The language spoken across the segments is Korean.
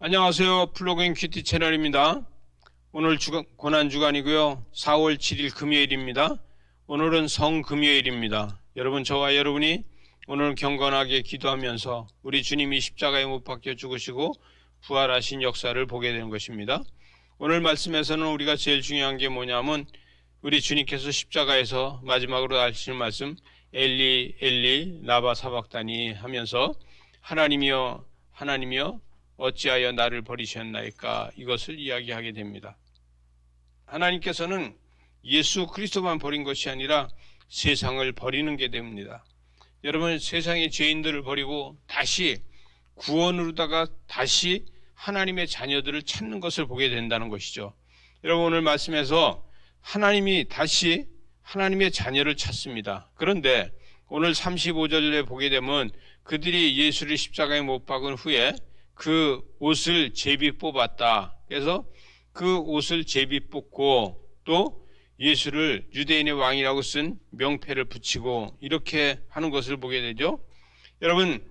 안녕하세요. 플로그인 큐티 채널입니다. 오늘 주간, 고난 주간이고요. 4월 7일 금요일입니다. 오늘은 성금요일입니다. 여러분 저와 여러분이 오늘 경건하게 기도하면서 우리 주님이 십자가에 못 박혀 죽으시고 부활하신 역사를 보게 되는 것입니다. 오늘 말씀에서는 우리가 제일 중요한 게 뭐냐면 우리 주님께서 십자가에서 마지막으로 하시는 말씀 엘리 엘리 라바 사박다니 하면서 하나님이여 하나님이여 어찌하여 나를 버리셨나이까 이것을 이야기하게 됩니다. 하나님께서는 예수 그리스도만 버린 것이 아니라 세상을 버리는 게 됩니다. 여러분 세상의 죄인들을 버리고 다시 구원으로다가 다시 하나님의 자녀들을 찾는 것을 보게 된다는 것이죠. 여러분 오늘 말씀에서 하나님이 다시 하나님의 자녀를 찾습니다. 그런데 오늘 35절에 보게 되면 그들이 예수를 십자가에 못 박은 후에 그 옷을 제비 뽑았다. 그래서 그 옷을 제비 뽑고 또 예수를 유대인의 왕이라고 쓴 명패를 붙이고 이렇게 하는 것을 보게 되죠. 여러분,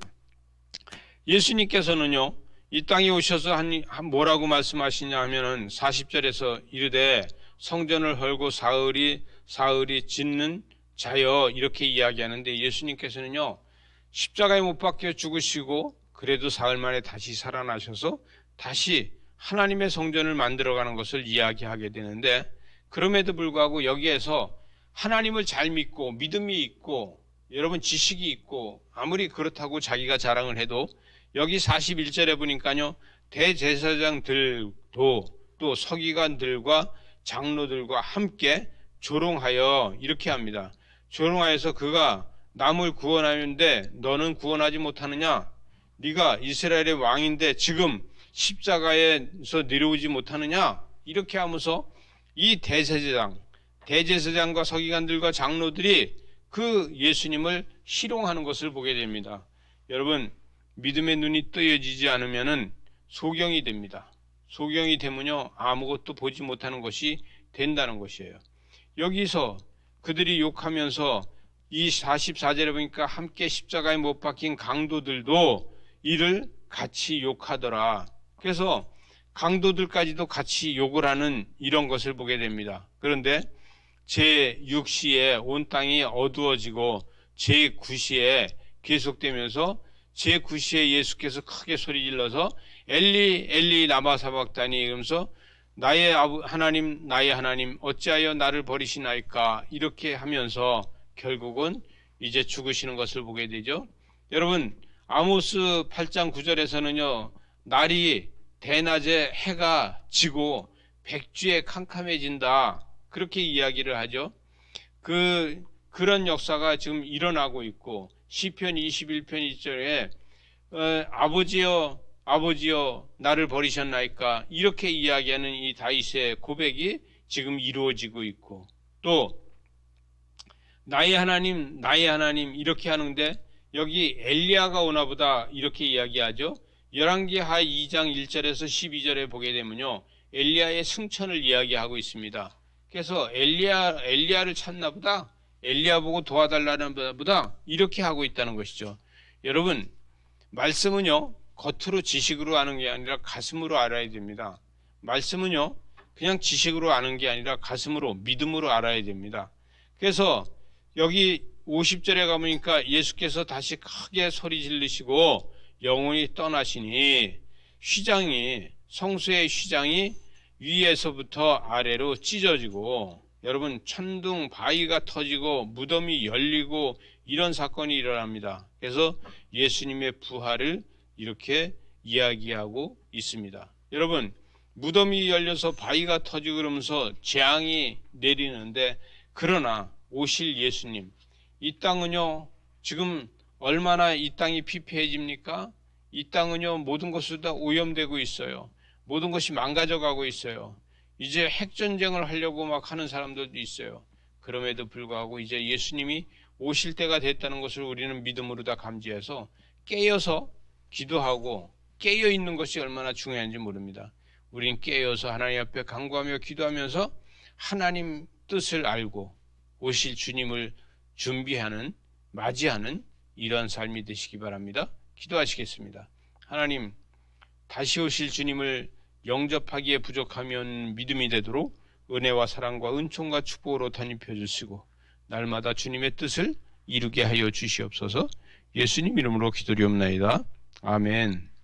예수님께서는요, 이 땅에 오셔서 한, 한 뭐라고 말씀하시냐 하면은 40절에서 이르되 성전을 헐고 사흘이, 사흘이 짓는 자여 이렇게 이야기하는데 예수님께서는요, 십자가에 못 박혀 죽으시고 그래도 사흘 만에 다시 살아나셔서 다시 하나님의 성전을 만들어가는 것을 이야기하게 되는데 그럼에도 불구하고 여기에서 하나님을 잘 믿고 믿음이 있고 여러분 지식이 있고 아무리 그렇다고 자기가 자랑을 해도 여기 41절에 보니까요 대제사장들도 또 서기관들과 장로들과 함께 조롱하여 이렇게 합니다. 조롱하여서 그가 남을 구원하는데 너는 구원하지 못하느냐? 네가 이스라엘의 왕인데 지금 십자가에서 내려오지 못하느냐? 이렇게 하면서 이 대제사장, 대제사장과 서기관들과 장로들이 그 예수님을 희롱하는 것을 보게 됩니다. 여러분, 믿음의 눈이 뜨여지지 않으면은 소경이 됩니다. 소경이 되면요, 아무것도 보지 못하는 것이 된다는 것이에요. 여기서 그들이 욕하면서 이 44절에 보니까 함께 십자가에 못 박힌 강도들도 이를 같이 욕하더라. 그래서 강도들까지도 같이 욕을 하는 이런 것을 보게 됩니다. 그런데 제6시에 온 땅이 어두워지고 제9시에 계속되면서 제9시에 예수께서 크게 소리 질러서 엘리 엘리 나마 사박다니 이러면서 나의 하나님 나의 하나님 어찌하여 나를 버리시나이까 이렇게 하면서 결국은 이제 죽으시는 것을 보게 되죠. 여러분 아모스 8장 9절에서는요. 날이 대낮에 해가 지고 백주에 캄캄해진다. 그렇게 이야기를 하죠. 그 그런 역사가 지금 일어나고 있고 시편 21편 1절에 어, 아버지여 아버지여 나를 버리셨나이까 이렇게 이야기하는 이 다윗의 고백이 지금 이루어지고 있고 또 나의 하나님 나의 하나님 이렇게 하는데 여기 엘리야가 오나 보다 이렇게 이야기하죠. 열왕기하 2장 1절에서 12절에 보게 되면요. 엘리야의 승천을 이야기하고 있습니다. 그래서 엘리야 엘리야를 찾나 보다. 엘리야 보고 도와달라는 보다 이렇게 하고 있다는 것이죠. 여러분, 말씀은요. 겉으로 지식으로 아는 게 아니라 가슴으로 알아야 됩니다. 말씀은요. 그냥 지식으로 아는 게 아니라 가슴으로 믿음으로 알아야 됩니다. 그래서 여기 50절에 가보니까 예수께서 다시 크게 소리 지르시고 영혼이 떠나시니 휘장이 성수의 휘장이 위에서부터 아래로 찢어지고 여러분 천둥 바위가 터지고 무덤이 열리고 이런 사건이 일어납니다. 그래서 예수님의 부활을 이렇게 이야기하고 있습니다. 여러분 무덤이 열려서 바위가 터지고 그러면서 재앙이 내리는데 그러나 오실 예수님 이 땅은요, 지금 얼마나 이 땅이 피폐해집니까? 이 땅은요, 모든 것이 다 오염되고 있어요. 모든 것이 망가져 가고 있어요. 이제 핵전쟁을 하려고 막 하는 사람들도 있어요. 그럼에도 불구하고 이제 예수님이 오실 때가 됐다는 것을 우리는 믿음으로 다 감지해서 깨어서 기도하고 깨어 있는 것이 얼마나 중요한지 모릅니다. 우린 깨어서 하나님 앞에 간구하며 기도하면서 하나님 뜻을 알고 오실 주님을 준비하는, 맞이하는 이런 삶이 되시기 바랍니다. 기도하시겠습니다. 하나님, 다시 오실 주님을 영접하기에 부족하면 믿음이 되도록 은혜와 사랑과 은총과 축복으로 단입해 주시고 날마다 주님의 뜻을 이루게 하여 주시옵소서 예수님 이름으로 기도리옵나이다. 아멘.